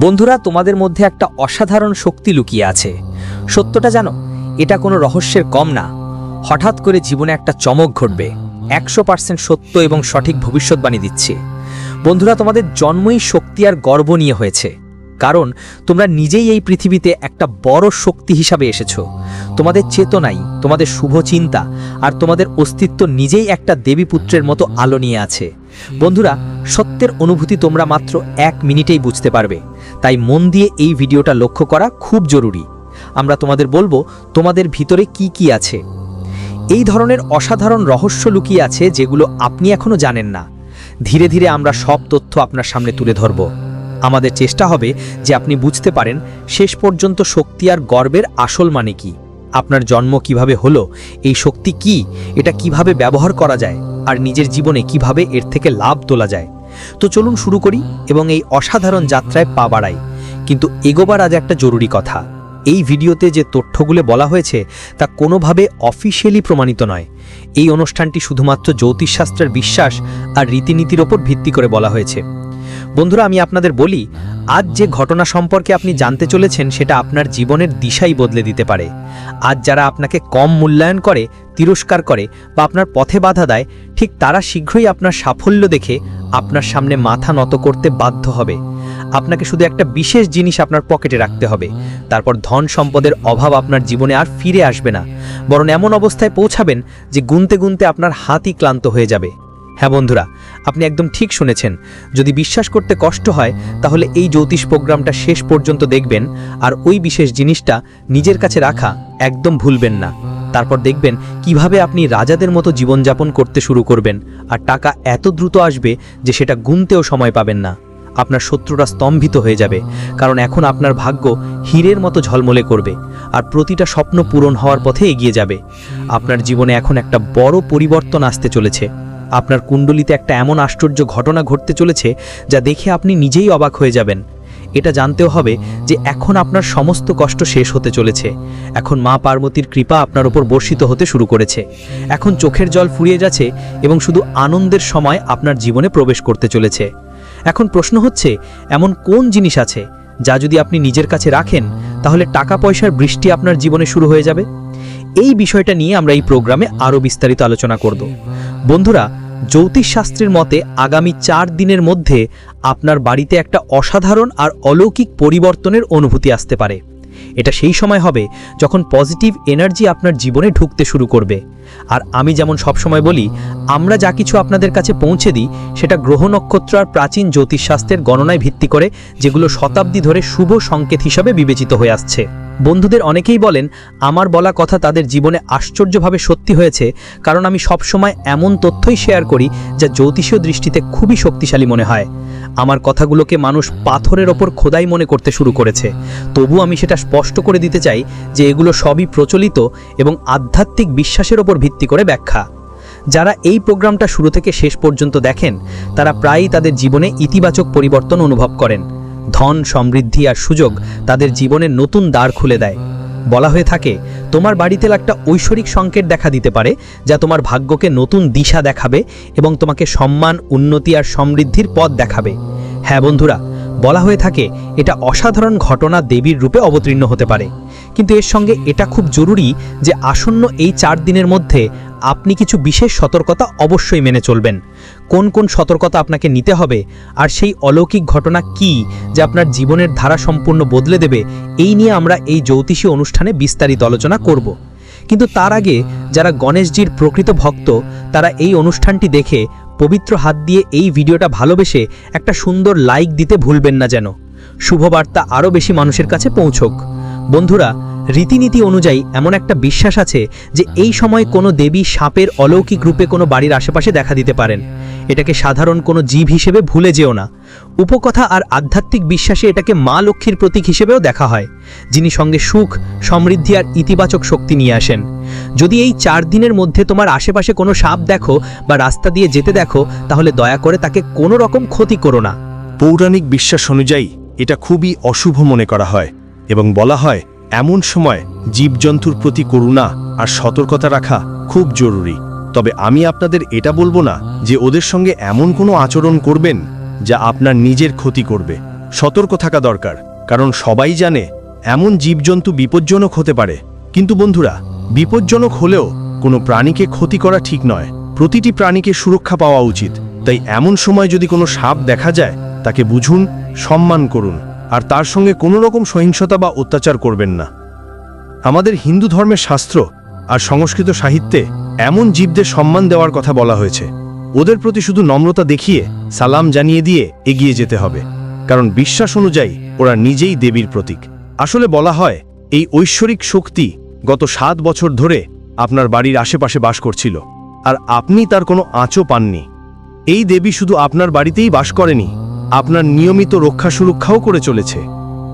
বন্ধুরা, তোমাদের মধ্যে একটা অসাধারণ শক্তি লুকিয়ে আছে। সত্যটা জানো, এটা কোনো রহস্যের কম না। হঠাৎ করে জীবনে একটা চমক ঘটবে, একশো পার্সেন্ট সত্য এবং সঠিক ভবিষ্যৎবাণী দিচ্ছে। বন্ধুরা, তোমাদের জন্মই শক্তি আর গর্ব নিয়ে হয়েছে। কারণ, তোমরা নিজেই এই পৃথিবীতে একটা বড় শক্তি হিসাবে এসেছ। তোমাদের চেতনাই, তোমাদের শুভ চিন্তা আর তোমাদের অস্তিত্ব নিজেই একটা দেবী পুত্রের মতো আলো নিয়ে আছে। বন্ধুরা, সত্যের অনুভূতি তোমরা মাত্র এক মিনিটেই বুঝতে পারবে। তাই মন দিয়ে এই ভিডিওটা লক্ষ্য করা খুব জরুরি। আমরা তোমাদের বলব, তোমাদের ভিতরে কি কি আছে? এই ধরনের অসাধারণ রহস্য লুকিয়ে আছে যেগুলো আপনি এখনও জানেন না। ধীরে ধীরে আমরা সব তথ্য আপনার সামনে তুলে ধরব। আমাদের চেষ্টা হবে যে আপনি বুঝতে পারেন, শেষ পর্যন্ত শক্তি আর গর্বের আসল মানে কি। আপনার জন্ম কীভাবে হলো, এই শক্তি কি, এটা কীভাবে ব্যবহার করা যায়, আর নিজের জীবনে কীভাবে এর থেকে লাভ তোলা যায়। তো চলুন শুরু করি এবং এই অসাধারণ যাত্রায় পা বাড়াই। কিন্তু এগোবার আজ একটা জরুরি কথা। এই ভিডিওতে যে তথ্যগুলো বলা হয়েছে, তা কোনোভাবে অফিসিয়ালি প্রমাণিত নয়। এই অনুষ্ঠানটি শুধুমাত্র জ্যোতিষশাস্ত্রের বিশ্বাস আর রীতিনীতির ওপর ভিত্তি করে বলা হয়েছে। বন্ধুরা, আমি আপনাদের বলি আজ যে ঘটনা সম্পর্কে আপনি জানতে চলেছেন সেটা আপনার জীবনের দিশাই বদলে দিতে পারে। আজ যারা আপনাকে কম মূল্যায়ন করে, তিরস্কার করে বা আপনার পথে বাধা দেয়, ঠিক তারা শীঘ্রই আপনার সাফল্য দেখে আপনার সামনে মাথা নত করতে বাধ্য হবে। আপনাকে শুধু একটা বিশেষ জিনিস আপনার পকেটে রাখতে হবে। তারপর ধন সম্পদের অভাব আপনার জীবনে আর ফিরে আসবে না। বরং এমন অবস্থায় পৌঁছাবেন যে গুনতে গুনতে আপনার হাতই ক্লান্ত হয়ে যাবে। হ্যাঁ বন্ধুরা, আপনি একদম ঠিক শুনেছেন। যদি বিশ্বাস করতে কষ্ট হয়, তাহলে এই জ্যোতিষ প্রোগ্রামটা শেষ পর্যন্ত দেখবেন আর ওই বিশেষ জিনিসটা নিজের কাছে রাখা একদম ভুলবেন না। তারপর দেখবেন কীভাবে আপনি রাজাদের মতো জীবনযাপন করতে শুরু করবেন আর টাকা এত দ্রুত আসবে যে সেটা গুনতেও সময় পাবেন না। আপনার শত্রুরা স্তম্ভিত হয়ে যাবে, কারণ এখন আপনার ভাগ্য হীরের মতো ঝলমলে করবে আর প্রতিটা স্বপ্ন পূরণ হওয়ার পথে এগিয়ে যাবে। আপনার জীবনে এখন একটা বড় পরিবর্তন আসতে চলেছে। আপনার কুণ্ডলিতে একটা এমন আশ্চর্য ঘটনা ঘটতে চলেছে যা দেখে আপনি নিজেই অবাক হয়ে যাবেন। এটা জানতেও হবে যে এখন আপনার সমস্ত কষ্ট শেষ হতে চলেছে। এখন মা পার্বতীর কৃপা আপনার ওপর বর্ষিত হতে শুরু করেছে। এখন চোখের জল ফুরিয়ে যাচ্ছে এবং শুধু আনন্দের সময় আপনার জীবনে প্রবেশ করতে চলেছে। এখন প্রশ্ন হচ্ছে, এমন কোন জিনিস আছে যা যদি আপনি নিজের কাছে রাখেন, তাহলে টাকা পয়সার বৃষ্টি আপনার জীবনে শুরু হয়ে যাবে? এই বিষয়টা নিয়ে আমরা এই প্রোগ্রামে আরও বিস্তারিত আলোচনা করব। বন্ধুরা, জ্যোতিষশাস্ত্রের মতে আগামী চার দিনের মধ্যে আপনার বাড়িতে একটা অসাধারণ আর অলৌকিক পরিবর্তনের অনুভূতি আসতে পারে। এটা সেই সময় হবে যখন পজিটিভ এনার্জি আপনার জীবনে ঢুকতে শুরু করবে। আর আমি যেমন সবসময় বলি, আমরা যা কিছু আপনাদের কাছে পৌঁছে দিই, সেটা গ্রহ নক্ষত্র আর প্রাচীন জ্যোতিষশাস্ত্রের গণনায় ভিত্তি করে, যেগুলো শতাব্দী ধরে শুভ সংকেত হিসাবে বিবেচিত হয়ে আসছে। বন্ধুদের অনেকেই বলেন, আমার বলা কথা তাদের জীবনে আশ্চর্যভাবে সত্যি হয়েছে, কারণ আমি সবসময় এমন তথ্যই শেয়ার করি যা জ্যোতিষীয় দৃষ্টিতে খুবই শক্তিশালী মনে হয়। আমার কথাগুলোকে মানুষ পাথরের ওপর খোদাই মনে করতে শুরু করেছে। তবু আমি সেটা স্পষ্ট করে দিতে চাই যে এগুলো সবই প্রচলিত এবং আধ্যাত্মিক বিশ্বাসের ওপর ভিত্তি করে ব্যাখ্যা। যারা এই প্রোগ্রামটা শুরু থেকে শেষ পর্যন্ত দেখেন, তারা প্রায়ই তাদের জীবনে ইতিবাচক পরিবর্তন অনুভব করেন। ধন, সমৃদ্ধি আর সুযোগ তাদের জীবনের নতুন দ্বার খুলে দেয়। বলা হয়ে থাকে তোমার বাড়িতে একটা ঐশ্বরিক সংকেত দেখা দিতে পারে, যা তোমার ভাগ্যকে নতুন দিশা দেখাবে এবং তোমাকে সম্মান, উন্নতি আর সমৃদ্ধির পথ দেখাবে। হ্যাঁ বন্ধুরা, বলা হয়ে থাকে, এটা অসাধারণ ঘটনা দেবীর রূপে অবতীর্ণ হতে পারে। কিন্তু এর সঙ্গে এটা খুব জরুরি যে আসন্ন এই চার দিনের মধ্যে আপনি কিছু বিশেষ সতর্কতা অবশ্যই মেনে চলবেন। কোন কোন সতর্কতা আপনাকে নিতে হবে আর সেই অলৌকিক ঘটনা কি যা আপনার জীবনের ধারা সম্পূর্ণ বদলে দেবে, এই নিয়ে আমরা এই জ্যোতিষী অনুষ্ঠানে বিস্তারিত আলোচনা করব। কিন্তু তার আগে যারা গণেশজির প্রকৃত ভক্ত, তারা এই অনুষ্ঠানটি দেখে পবিত্র হাত দিয়ে এই ভিডিওটা ভালোবেসে একটা সুন্দর লাইক দিতে ভুলবেন না যেন। শুভবার্তা আরও বেশি মানুষের কাছে পৌঁছক। বন্ধুরা রীতিনীতি অনুযায়ী এমন একটা বিশ্বাস আছে যে এই সময় কোনো দেবী সাপের অলৌকিক রূপে কোনো বাড়ির আশেপাশে দেখা দিতে পারেন। এটাকে সাধারণ কোনো জীব হিসেবে ভুলে যেও না। উপকথা আর আধ্যাত্মিক বিশ্বাসে এটাকে মা লক্ষ্মীর প্রতীক হিসেবেও দেখা হয়, যিনি সঙ্গে সুখ, সমৃদ্ধি আর ইতিবাচক শক্তি নিয়ে আসেন। যদি এই চার দিনের মধ্যে তোমার আশেপাশে কোনো সাপ দেখো বা রাস্তা দিয়ে যেতে দেখো, তাহলে দয়া করে তাকে কোনো রকম ক্ষতি করো না। পৌরাণিক বিশ্বাস অনুযায়ী এটা খুবই অশুভ মনে করা হয় এবং বলা হয় এমন সময় জীবজন্তুর প্রতি করুণা আর সতর্কতা রাখা খুব জরুরি। তবে আমি আপনাদের এটা বলব না যে ওদের সঙ্গে এমন কোনো আচরণ করবেন যা আপনার নিজের ক্ষতি করবে। সতর্ক থাকা দরকার, কারণ সবাই জানে এমন জীবজন্তু বিপজ্জনক হতে পারে। কিন্তু বন্ধুরা, বিপজ্জনক হলেও কোনো প্রাণীকে ক্ষতি করা ঠিক নয়। প্রতিটি প্রাণীকে সুরক্ষা পাওয়া উচিত। তাই এমন সময় যদি কোনো সাপ দেখা যায়, তাকে বুঝুন, সম্মান করুন। আর তার সঙ্গে কোনো রকম সহিংসতা বা অত্যাচার করবেন না। আমাদের হিন্দু ধর্মের শাস্ত্র আর সংস্কৃত সাহিত্যে এমন জীবদের সম্মান দেওয়ার কথা বলা হয়েছে। ওদের প্রতি শুধু নম্রতা দেখিয়ে, সালাম জানিয়ে দিয়ে এগিয়ে যেতে হবে। কারণ বিশ্বাস অনুযায়ী ওরা নিজেই দেবীর প্রতীক। আসলে বলা হয়, এই ঐশ্বরিক শক্তি গত সাত বছর ধরে আপনার বাড়ির আশেপাশে বাস করছিল। আর আপনি তার কোনো আঁচও পাননি। এই দেবী শুধু আপনার বাড়িতেই বাস করেনি আপনার নিয়মিত রক্ষা সুরক্ষাও করে চলেছে।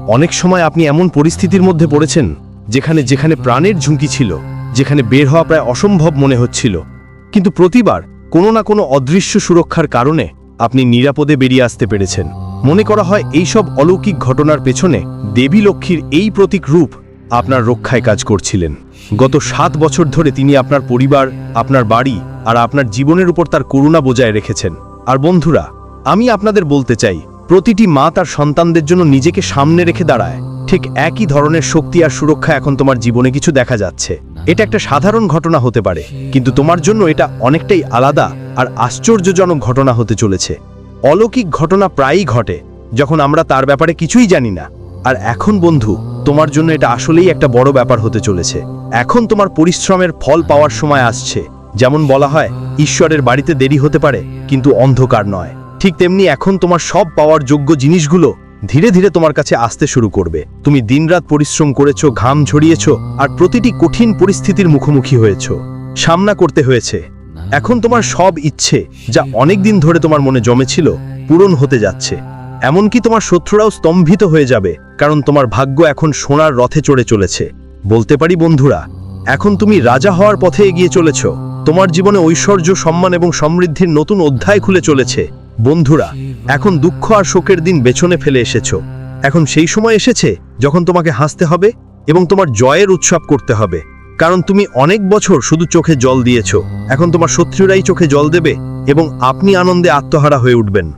অনেক সময় আপনি এমন পরিস্থিতির মধ্যে পড়েছেন, যেখানে যেখানে প্রাণের ঝুঁকি ছিল, যেখানে বের হওয়া প্রায় অসম্ভব মনে হচ্ছিল। কিন্তু প্রতিবার কোনো না কোনো অদৃশ্য সুরক্ষার কারণে আপনি নিরাপদে বেরিয়ে আসতে পেরেছেন। মনে করা হয় এইসব অলৌকিক ঘটনার পেছনে দেবী লক্ষ্মীর এই প্রতীক রূপ আপনার রক্ষায় কাজ করছিলেন। গত সাত বছর ধরে তিনি আপনার পরিবার, আপনার বাড়ি আর আপনার জীবনের উপর তার করুণা বজায় রেখেছেন। আর বন্ধুরা আমি আপনাদের বলতে চাই, প্রতিটি মা তার সন্তানদের জন্য নিজেকে সামনে রেখে দাঁড়ায়। ঠিক একই ধরনের শক্তি আর সুরক্ষা এখন তোমার জীবনে কিছু দেখা যাচ্ছে। এটা একটা সাধারণ ঘটনা হতে পারে, কিন্তু তোমার জন্য এটা অনেকটাই আলাদা আর আশ্চর্যজনক ঘটনা হতে চলেছে। অলৌকিক ঘটনা প্রায়ই ঘটে, যখন আমরা তার ব্যাপারে কিছুই জানি না। আর এখন বন্ধু, তোমার জন্য এটা আসলেই একটা বড় ব্যাপার হতে চলেছে। এখন তোমার পরিশ্রমের ফল পাওয়ার সময় আসছে। যেমন বলা হয়, ঈশ্বরের বাড়িতে দেরি হতে পারে, কিন্তু অন্ধকার নয়। ঠিক তেমনি এখন তোমার সব পাওয়ার যোগ্য জিনিসগুলো ধীরে ধীরে তোমার কাছে আসতে শুরু করবে। তুমি দিনরাত পরিশ্রম করেছ, ঘাম ঝরিয়েছো, আর প্রতিটি কঠিন পরিস্থিতির মুখোমুখি হয়েছো। সামনা করতে হয়েছে। এখন তোমার সব ইচ্ছে যা অনেক দিন ধরে তোমার মনে জমেছিল, পূরণ হতে যাচ্ছে। এমনকি তোমার শত্রুরাও স্তম্ভিত হয়ে যাবে, কারণ তোমার ভাগ্য এখন সোনার রথে চড়ে চলেছে। বলতে পারি, বন্ধুরা, এখন তুমি রাজা হওয়ার পথে এগিয়ে চলেছ। তোমার জীবনে ঐশ্বর্য, সম্মান এবং সমৃদ্ধির নতুন অধ্যায় খুলে চলেছে। বন্ধুরা, এখন দুঃখ আর শোকের দিন পেছনে ফেলে এসেছ। এখন সেই সময় এসেছে যখন তোমাকে হাসতে হবে এবং তোমার জয়ের উৎসব করতে হবে। কারণ তুমি অনেক বছর শুধু চোখে জল দিয়েছ। এখন তোমার শত্রুরাই চোখে জল দেবে এবং আপনি আনন্দে আত্মহারা হয়ে উঠবেন।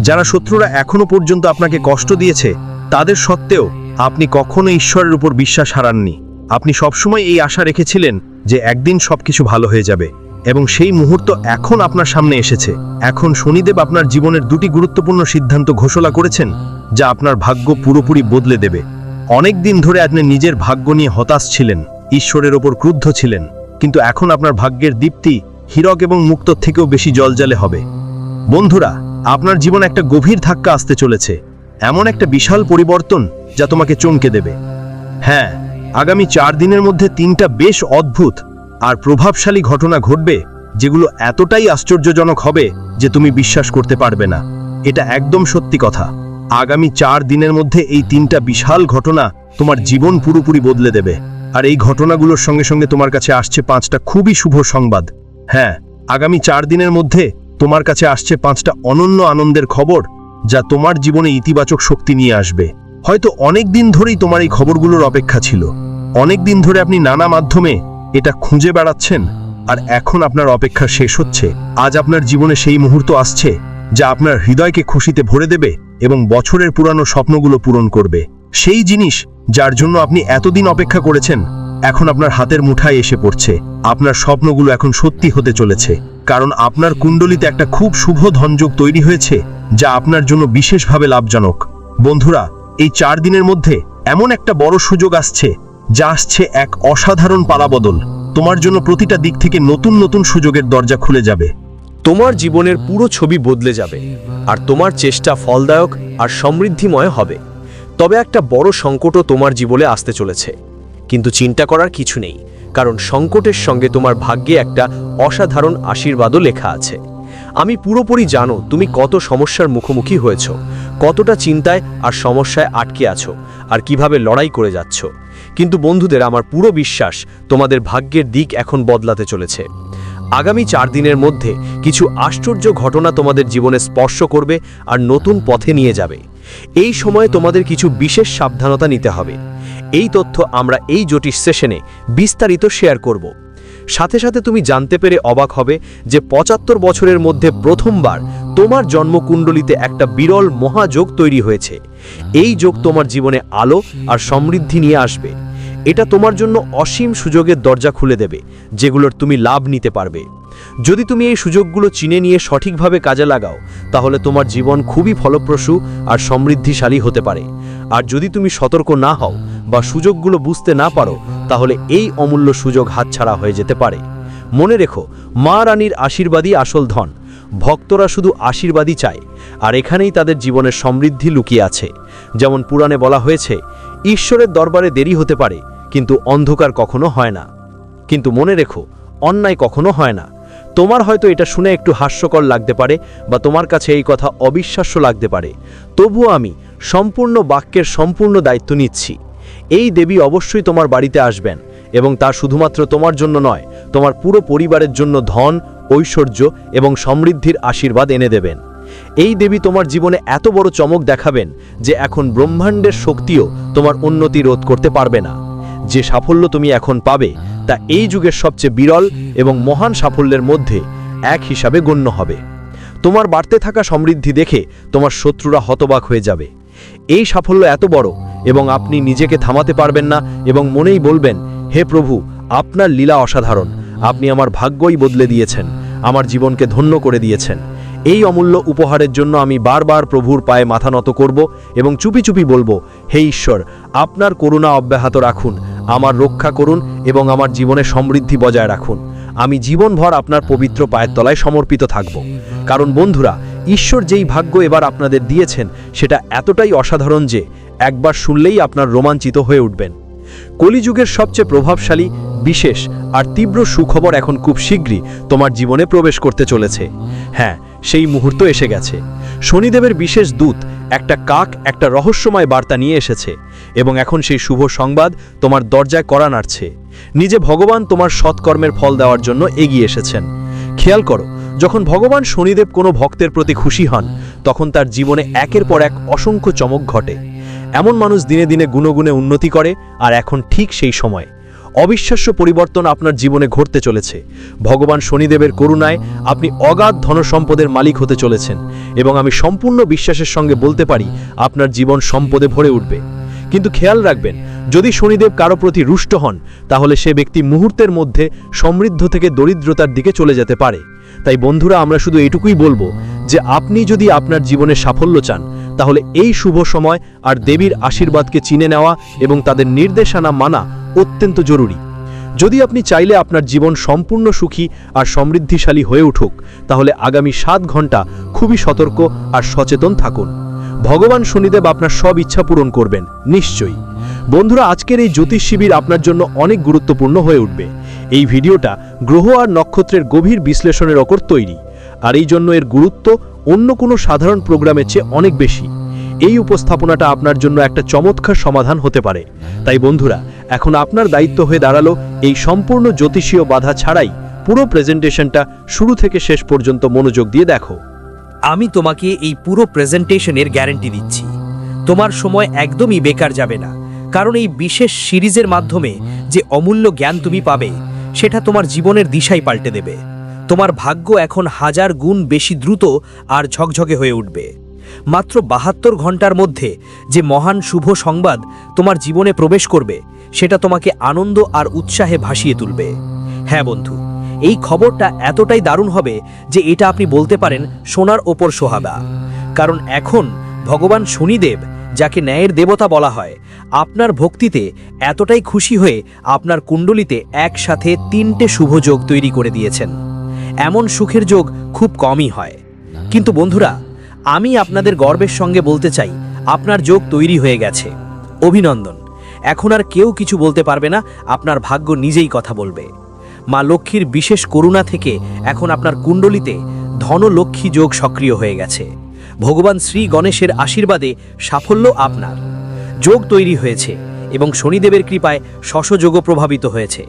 যারা শত্রুরা এখনও পর্যন্ত আপনাকে কষ্ট দিয়েছে, তাদের সত্ত্বেও আপনি কখনো ঈশ্বরের উপর বিশ্বাস হারাননি। আপনি সবসময় এই আশা রেখেছিলেন যে একদিন সবকিছু ভালো হয়ে যাবে। এবং সেই মুহূর্ত এখন আপনার সামনে এসেছে। এখন শনিদেব আপনার জীবনের দুটি গুরুত্বপূর্ণ সিদ্ধান্ত ঘোষণা করেছেন, যা আপনার ভাগ্য পুরোপুরি বদলে দেবে। অনেক দিন ধরে আপনি নিজের ভাগ্য নিয়ে হতাশ ছিলেন, ঈশ্বরের ওপর ক্রুদ্ধ ছিলেন, কিন্তু এখন আপনার ভাগ্যের দীপ্তি, হীরক এবং মুক্ত থেকেও বেশি জলজালে হবে। বন্ধুরা, আপনার জীবন একটা গভীর ধাক্কা আসতে চলেছে, এমন একটা বিশাল পরিবর্তন যা তোমাকে চমকে দেবে। হ্যাঁ আগামী চার দিনের মধ্যে তিনটা বেশ অদ্ভুত আর প্রভাবশালী ঘটনা ঘটবে যেগুলো এতটাই আশ্চর্যজনক হবে যে তুমি বিশ্বাস করতে পারবে না। এটা একদম সত্যি কথা। আগামী চার দিনের মধ্যে এই তিনটা বিশাল ঘটনা তোমার জীবন পুরোপুরি বদলে দেবে। আর এই ঘটনাগুলোর সঙ্গে সঙ্গে তোমার কাছে আসছে পাঁচটা খুবই শুভ সংবাদ। হ্যাঁ আগামী চার দিনের মধ্যে তোমার কাছে আসছে পাঁচটা অনন্য আনন্দের খবর যা তোমার জীবনে ইতিবাচক শক্তি নিয়ে আসবে। হয়তো অনেক দিন ধরেই তোমার এই খবরগুলোর অপেক্ষা ছিল। অনেক দিন ধরে আপনি নানা মাধ্যমে এটা খুঁজে বেড়াচ্ছেন? আর এখন আপনার অপেক্ষা শেষ হচ্ছে। আজ আপনার জীবনে সেই মুহূর্ত আসছে যা আপনার হৃদয়কে খুশিতে ভরে দেবে এবং বছরের পুরানো স্বপ্নগুলো পূরণ করবে। সেই জিনিস যার জন্য আপনি এতদিন অপেক্ষা করেছেন, এখন আপনার হাতের মুঠায় এসে পড়ছে। আপনার স্বপ্নগুলো এখন সত্যি হতে চলেছে, কারণ আপনার কুণ্ডলিতে একটা খুব শুভ ধনযোগ তৈরি হয়েছে যা আপনার জন্য বিশেষভাবে লাভজনক। বন্ধুরা, এই চার দিনের মধ্যে এমন একটা বড় সুযোগ আসছে যা আসছে এক অসাধারণ পালাবদল। তোমার জন্য প্রতিটা দিক থেকে নতুন নতুন সুযোগের দরজা খুলে যাবে। তোমার জীবনের পুরো ছবি বদলে যাবে, আর তোমার চেষ্টা ফলদায়ক আর সমৃদ্ধিময় হবে। তবে একটা বড় সংকটও তোমার জীবনে আসতে চলেছে। কিন্তু চিন্তা করার কিছু নেই, কারণ সংকটের সঙ্গে তোমার ভাগ্যে একটা অসাধারণ আশীর্বাদও লেখা আছে। আমি পুরোপুরি জানো তুমি কত সমস্যার মুখোমুখি হয়েছ, কতটা চিন্তায় আর সমস্যায় আটকে আছো, আর কীভাবে লড়াই করে যাচ্ছ। কিন্তু বন্ধুদের আমার পুরো বিশ্বাস তোমাদের ভাগ্যের দিক এখন বদলাতে চলেছে। আগামী চার দিনের মধ্যে কিছু আশ্চর্য ঘটনা তোমাদের জীবনে স্পর্শ করবে আর নতুন পথে নিয়ে যাবে। এই সময়ে তোমাদের কিছু বিশেষ সাবধানতা নিতে হবে। এই তথ্য আমরা এই জ্যোতিষ সেশনে বিস্তারিত শেয়ার করব। সাথে সাথে তুমি জানতে পেরে অবাক হবে যে পঁচাত্তর বছরের মধ্যে প্রথমবার তোমার জন্মকুণ্ডলিতে একটা বিরল মহাযোগ তৈরি হয়েছে। এই যোগ তোমার জীবনে আলো আর সমৃদ্ধি নিয়ে আসবে। এটা তোমার জন্য অসীম সুযোগের দরজা খুলে দেবে, যেগুলোর তুমি লাভ নিতে পারবে। যদি তুমি এই সুযোগগুলো চিনে নিয়ে সঠিকভাবে কাজে লাগাও, তাহলে তোমার জীবন খুবই ফলপ্রসূ আর সমৃদ্ধিশালী হতে পারে। আর যদি তুমি সতর্ক না হও বা সুযোগগুলো বুঝতে না পারো, তাহলে এই অমূল্য সুযোগ হাতছাড়া হয়ে যেতে পারে। মনে রেখো, মা রানীর আশীর্বাদই আসল ধন। ভক্তরা শুধু আশীর্বাদই চায়, আর এখানেই তাদের জীবনের সমৃদ্ধি লুকিয়ে আছে। যেমন পুরাণে বলা হয়েছে, ঈশ্বরের দরবারে দেরি হতে পারে, কিন্তু অন্ধকার কখনো হয় না। কিন্তু মনে রেখো, অন্যায় কখনো হয় না। তোমার হয়তো এটা শুনে একটু হাস্যকর লাগতে পারে, বা তোমার কাছে এই কথা অবিশ্বাস্য লাগতে পারে। তবুও আমি সম্পূর্ণ বাক্যের সম্পূর্ণ দায়িত্ব নিচ্ছি। এই দেবী অবশ্যই তোমার বাড়িতে আসবেন, এবং তা শুধুমাত্র তোমার জন্য নয়, তোমার পুরো পরিবারের জন্য ধন ঐশ্বর্য এবং সমৃদ্ধির আশীর্বাদ এনে দেবেন। এই দেবী তোমার জীবনে এত বড় চমক দেখাবেন যে এখন ব্রহ্মাণ্ডের শক্তিও তোমার উন্নতি রোধ করতে পারবে না। যে সাফল্য তুমি এখন পাবে, তা এই যুগের সবচেয়ে বিরল এবং মহান সাফল্যের মধ্যে এক হিসাবে গণ্য হবে। তোমার বাড়তে থাকা সমৃদ্ধি দেখে তোমার শত্রুরা হতবাক হয়ে যাবে। এই সাফল্য এত বড় এবং আপনি নিজেকে থামাতে পারবেন না এবং মনেই বলবেন, হে প্রভু, আপনার লীলা অসাধারণ। আপনি আমার ভাগ্যই বদলে দিয়েছেন। আমার জীবনকে ধন্য করে দিয়েছেন। এই অমূল্য উপহারের জন্য আমি বারবার প্রভুর পায়ে মাথা নত করব এবং চুপি চুপি বলব, হে ঈশ্বর, আপনার করুণা অব্যাহত রাখুন, আমার রক্ষা করুন এবং আমার জীবনে সমৃদ্ধি বজায় রাখুন। আমি জীবনভর আপনার পবিত্র পায়ের তলায় সমর্পিত থাকব। কারণ বন্ধুরা, ঈশ্বর যেই ভাগ্য এবার আপনাদের দিয়েছেন, সেটা এতটাই অসাধারণ যে একবার শুনলেই আপনার রোমাঞ্চিত হয়ে উঠবেন। কলিযুগের সবচেয়ে প্রভাবশালী, বিশেষ আর তীব্র সুখবর এখন খুব শীঘ্রই তোমার জীবনে প্রবেশ করতে চলেছে। হ্যাঁ সেই মুহূর্ত এসে গেছে। শনিদেবের বিশেষ দূত, একটা কাক, একটা রহস্যময় বার্তা নিয়ে এসেছে এবং এখন সেই শুভ সংবাদ তোমার দরজায় করা নাড়ছে। নিজে ভগবান তোমার সৎকর্মের ফল দেওয়ার জন্য এগিয়ে এসেছেন। খেয়াল করো, যখন ভগবান শনিদেব কোনো ভক্তের প্রতি খুশি হন, তখন তার জীবনে একের পর এক অসংখ্য চমক ঘটে। এমন মানুষ দিনে দিনে গুণগুণে উন্নতি করে, আর এখন ঠিক সেই সময়। অবিশ্বাস্য পরিবর্তন আপনার জীবনে ঘটতে চলেছে। ভগবান শনিদেবের করুণায় আপনি অগাধ ধনসম্পদের মালিক হতে চলেছেন এবং আমি সম্পূর্ণ বিশ্বাসের সঙ্গে বলতে পারি, আপনার জীবন সম্পদে ভরে উঠবে। কিন্তু খেয়াল রাখবেন, যদি শনিদেব কারও প্রতি রুষ্ট হন, তাহলে সে ব্যক্তি মুহূর্তের মধ্যে সমৃদ্ধ থেকে দরিদ্রতার দিকে চলে যেতে পারে। তাই বন্ধুরা, আমরা শুধু এটুকুই বলব যে আপনি যদি আপনার জীবনে সাফল্য চান তাহলে এই শুভ সময় আর দেবীর আশীর্বাদকে চিনে নেওয়া এবং তাদের নির্দেশনা মানা অত্যন্ত জরুরি। যদি আপনি চাইলে আপনার জীবন সম্পূর্ণ সুখী আর সমৃদ্ধিশালী হয়ে উঠুক, তাহলে আগামী সাত ঘণ্টা খুবই সতর্ক আর সচেতন থাকুন। ভগবান শনিদেব আপনার সব ইচ্ছা পূরণ করবেন, নিশ্চয়ই। বন্ধুরা, আজকের এই জ্যোতিষ শিবির আপনার জন্য অনেক গুরুত্বপূর্ণ হয়ে উঠবে। এই ভিডিওটা গ্রহ আর নক্ষত্রের গভীর বিশ্লেষণের ওপর তৈরি। আর এই জন্য এর গুরুত্ব অন্য কোনো সাধারণ প্রোগ্রামের চেয়ে অনেক বেশি। এই উপস্থাপনাটা আপনার জন্য একটা চমৎকার সমাধান হতে পারে। তাই বন্ধুরা, এখন আপনার দায়িত্ব হয়ে দাঁড়াল এই সম্পূর্ণ জ্যোতিষীয় বাধা ছাড়াই পুরো প্রেজেন্টেশনটা শুরু থেকে শেষ পর্যন্ত মনোযোগ দিয়ে দেখো। আমি তোমাকে এই পুরো প্রেজেন্টেশনের গ্যারান্টি দিচ্ছি। তোমার সময় একদমই বেকার যাবে না। কারণ এই বিশেষ সিরিজের মাধ্যমে যে অমূল্য জ্ঞান তুমি পাবে, সেটা তোমার জীবনের দিশাই পাল্টে দেবে। তোমার ভাগ্য এখন হাজার গুণ বেশি দ্রুত আর ঝকঝকে হয়ে উঠবে। মাত্র বাহাত্তর ঘণ্টার মধ্যে যে মহান শুভ সংবাদ তোমার জীবনে প্রবেশ করবে, সেটা তোমাকে আনন্দ আর উৎসাহে ভাসিয়ে তুলবে। হ্যাঁ বন্ধু, এই খবরটা এতটাই দারুণ হবে যে এটা আপনি বলতে পারেন সোনার ওপর সোহাবা কারণ এখন ভগবান শনিদেব, যাকে ন্যায়ের দেবতা বলা হয়, আপনার ভক্তিতে এতটাই খুশি হয়ে আপনার কুণ্ডলিতে একসাথে তিনটে শুভ যোগ তৈরি করে দিয়েছেন। এমন সুখের যোগ খুব কমই হয়। কিন্তু বন্ধুরা, আমি আপনাদের গর্বের সঙ্গে বলতে চাই, আপনার যোগ তৈরি হয়ে গেছে। অভিনন্দন। এখন আর কেউ কিছু বলতে পারবে না, আপনার ভাগ্য নিজেই কথা বলবে। মা লক্ষ্মীর বিশেষ করুণা থেকে এখন আপনার কুণ্ডলিতে ধনলক্ষ্মী যোগ সক্রিয় হয়ে গেছে। ভগবান শ্রী গণেশের আশীর্বাদে সাফল্য আপনার। যোগ তৈরি হয়েছে এবং শনিদেবের কৃপায় শশযোগও প্রভাবিত হয়েছে।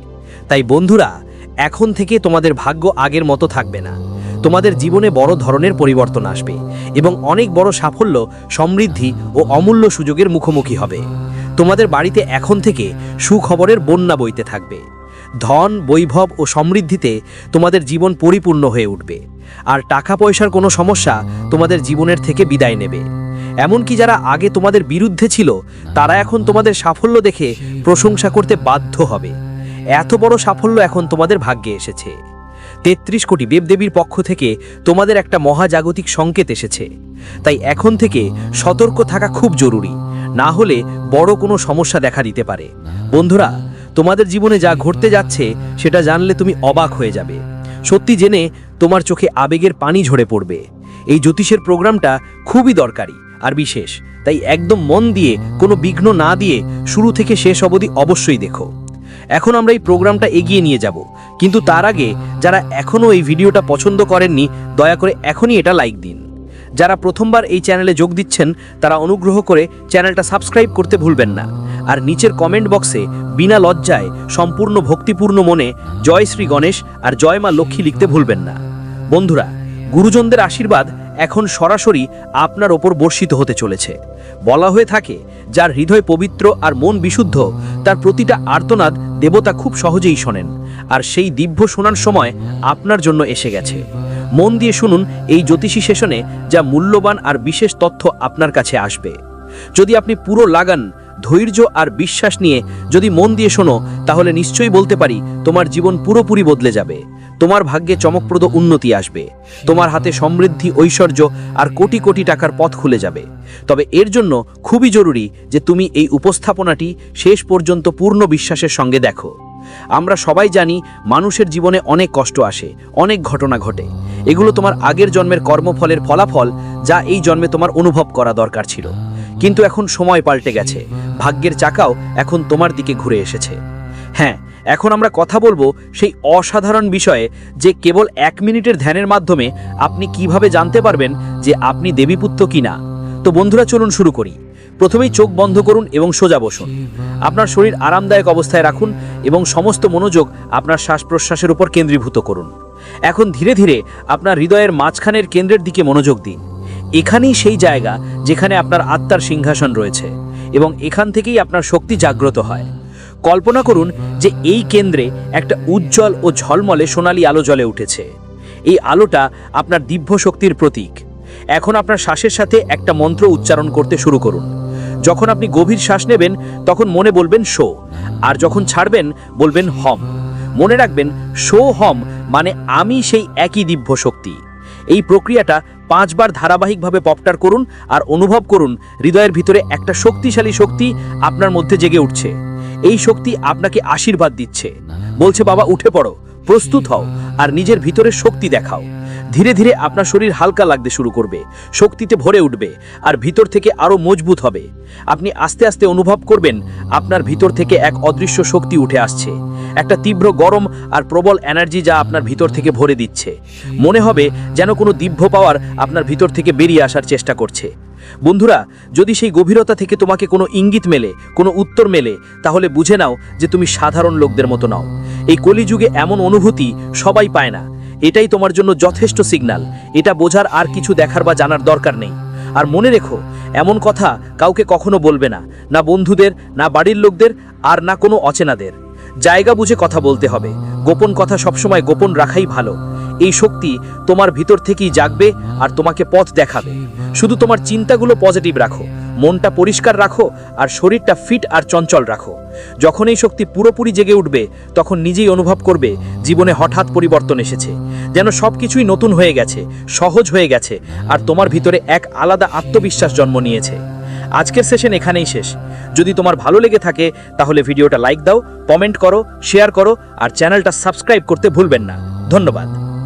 তাই বন্ধুরা এখন থেকে তোমাদের ভাগ্য আগের মতো থাকবে না। তোমাদের জীবনে বড় ধরনের পরিবর্তন আসবে এবং অনেক বড় সাফল্য, সমৃদ্ধি ও অমূল্য সুযোগের মুখোমুখি হবে। তোমাদের বাড়িতে এখন থেকে সুখবরের বন্যা বইতে থাকবে। ধন, বৈভব ও সমৃদ্ধিতে তোমাদের জীবন পরিপূর্ণ হয়ে উঠবে। আর টাকা পয়সার কোনো সমস্যা তোমাদের জীবনের থেকে বিদায় নেবে। এমনকি যারা আগে তোমাদের বিরুদ্ধে ছিল, তারা এখন তোমাদের সাফল্য দেখে প্রশংসা করতে বাধ্য হবে। এত বড় সাফল্য এখন তোমাদের ভাগ্যে এসেছে। তেত্রিশ কোটি দেবদেবীর পক্ষ থেকে তোমাদের একটা মহাজাগতিক সংকেত এসেছে। তাই এখন থেকে সতর্ক থাকা খুব জরুরি। না হলে বড় কোনো সমস্যা দেখা দিতে পারে। বন্ধুরা, তোমাদের জীবনে যা ঘটতে যাচ্ছে, সেটা জানলে তুমি অবাক হয়ে যাবে। সত্যি জেনে তোমার চোখে আবেগের পানি ঝরে পড়বে। এই জ্যোতিষের প্রোগ্রামটা খুবই দরকারি আর বিশেষ। তাই একদম মন দিয়ে, কোনো বিঘ্ন না দিয়ে শুরু থেকে শেষ অবধি অবশ্যই দেখো। এখন আমরা এই প্রোগ্রামটা এগিয়ে নিয়ে যাব। কিন্তু তার আগে, যারা এখনও এই ভিডিওটা পছন্দ করেননি, দয়া করে এখনই এটা লাইক দিন। যারা প্রথমবার এই চ্যানেলে যোগ দিচ্ছেন, তারা অনুগ্রহ করে চ্যানেলটা সাবস্ক্রাইব করতে ভুলবেন না। আর নিচের কমেন্ট বক্সে বিনা লজ্জায়, সম্পূর্ণ ভক্তিপূর্ণ মনে জয় শ্রী গণেশ আর জয় মা লক্ষ্মী লিখতে ভুলবেন না। বন্ধুরা, গুরুজনদের আশীর্বাদ এখন সরাসরি আপনার ওপর বর্ষিত হতে চলেছে। বলা হয়ে থাকে, যার হৃদয় পবিত্র আর মন বিশুদ্ধ, তার প্রতিটা আর্তনাদ দেবতা খুব সহজেই শোনেন, আর সেই দিব্য শোনার সময় আপনার জন্য এসে গেছে। মন দিয়ে শুনুন এই জ্যোতিষী সেশনে যা মূল্যবান আর বিশেষ তথ্য আপনার কাছে আসবে। যদি আপনি পুরো লাগান ধৈর্য আর বিশ্বাস নিয়ে যদি মন দিয়ে শোনো, তাহলে নিশ্চয়ই বলতে পারি, তোমার জীবন পুরোপুরি বদলে যাবে। তোমার ভাগ্যে চমকপ্রদ উন্নতি আসবে। তোমার হাতে সমৃদ্ধি, ঐশ্বর্য আর কোটি কোটি টাকার পথ খুলে যাবে। তবে এর জন্য খুবই জরুরি যে তুমি এই উপস্থাপনাটি শেষ পর্যন্ত পূর্ণ বিশ্বাসের সঙ্গে দেখো। আমরা সবাই জানি, মানুষের জীবনে অনেক কষ্ট আসে, অনেক ঘটনা ঘটে। এগুলো তোমার আগের জন্মের কর্মফলের ফলাফল যা এই জন্মে তোমার অনুভব করা দরকার ছিল। কিন্তু এখন সময় পাল্টে গেছে। ভাগ্যের চাকাও এখন তোমার দিকে ঘুরে এসেছে। হ্যাঁ এখন আমরা কথা বলব সেই অসাধারণ বিষয়ে যে কেবল এক মিনিটের ধ্যানের মাধ্যমে আপনি কীভাবে জানতে পারবেন যে আপনি দেবীপুত্র কিনা। তো বন্ধুরা, চলুন শুরু করি। প্রথমেই চোখ বন্ধ করুন এবং সোজা বসুন। আপনার শরীর আরামদায়ক অবস্থায় রাখুন এবং সমস্ত মনোযোগ আপনার শ্বাস প্রশ্বাসের উপর কেন্দ্রীভূত করুন। এখন ধীরে ধীরে আপনার হৃদয়ের মাঝখানের কেন্দ্রের দিকে মনোযোগ দিন। এখানেই সেই জায়গা যেখানে আপনার আত্মার সিংহাসন রয়েছে এবং এখান থেকেই আপনার শক্তি জাগ্রত হয়। কল্পনা করুন যে এই কেন্দ্রে একটা উজ্জ্বল ও ঝলমলে সোনালী আলো জ্বলে উঠেছে। এই আলোটা আপনার দিব্য শক্তির প্রতীক। এখন আপনার শ্বাসের সাথে একটা মন্ত্র উচ্চারণ করতে শুরু করুন। যখন আপনি গভীর শ্বাস নেবেন, তখন মনে বলবেন শো। আর যখন ছাড়বেন, বলবেন হম। মনে রাখবেন শো হম মানে আমি সেই একই দিব্য শক্তি। এই প্রক্রিয়াটা পাঁচবার ধারাবাহিকভাবে পপটার করুন আর অনুভব করুন হৃদয়ের ভিতরে একটা শক্তিশালী শক্তি আপনার মধ্যে জেগে উঠছে। এই শক্তি আপনাকে আশীর্বাদ দিচ্ছে। বলছে, বাবা, উঠে পড়ো, প্রস্তুত হও আর নিজের ভিতরে শক্তি দেখাও। ধীরে ধীরে আপনার শরীর হালকা লাগতে শুরু করবে, শক্তিতে ভরে উঠবে, আর ভিতর থেকে আরও মজবুত হবে। আপনি আস্তে আস্তে অনুভব করবেন, আপনার ভিতর থেকে এক অদৃশ্য শক্তি উঠে আসছে। একটা তীব্র গরম আর প্রবল এনার্জি যা আপনার ভিতর থেকে ভরে দিচ্ছে। মনে হবে যেন কোনো দিব্য পাওয়ার আপনার ভিতর থেকে বেরিয়ে আসার চেষ্টা করছে। বন্ধুরা, যদি সেই গভীরতা থেকে তোমাকে কোনো ইঙ্গিত মেলে, কোনো উত্তর মেলে, তাহলে বুঝে নাও যে তুমি সাধারণ লোকদের মতো নাও। এই কলিযুগে এমন অনুভূতি সবাই পায় না। এটাই তোমার জন্য যথেষ্ট সিগন্যাল এটা বোঝার আর কিছু দেখার বা জানার দরকার নেই। আর মনে রেখো, এমন কথা কাউকে কখনো বলবে না না বন্ধুদের, না বাড়ির লোকদের, আর না কোনো অচেনাদের। জায়গা বুঝে কথা বলতে হবে। গোপন কথা সবসময় গোপন রাখাই ভালো। এই শক্তি তোমার ভিতর থেকেই জাগবে আর তোমাকে পথ দেখাবে। শুধু তোমার চিন্তাগুলো পজিটিভ রাখো। মনটা পরিষ্কার রাখো আর শরীরটা ফিট আর চঞ্চল রাখো। যখন এই শক্তি পুরোপুরি জেগে উঠবে, তখন নিজেই অনুভব করবে জীবনে হঠাৎ পরিবর্তন এসেছে। যেন সব কিছুই নতুন হয়ে গেছে, সহজ হয়ে গেছে, আর তোমার ভিতরে এক আলাদা আত্মবিশ্বাস জন্ম নিয়েছে। আজকের সেশন এখানেই শেষ। যদি তোমার ভালো লেগে থাকে, তাহলে ভিডিওটা লাইক দাও, কমেন্ট করো, শেয়ার করো, আর চ্যানেলটা সাবস্ক্রাইব করতে ভুলবেন না। ধন্যবাদ।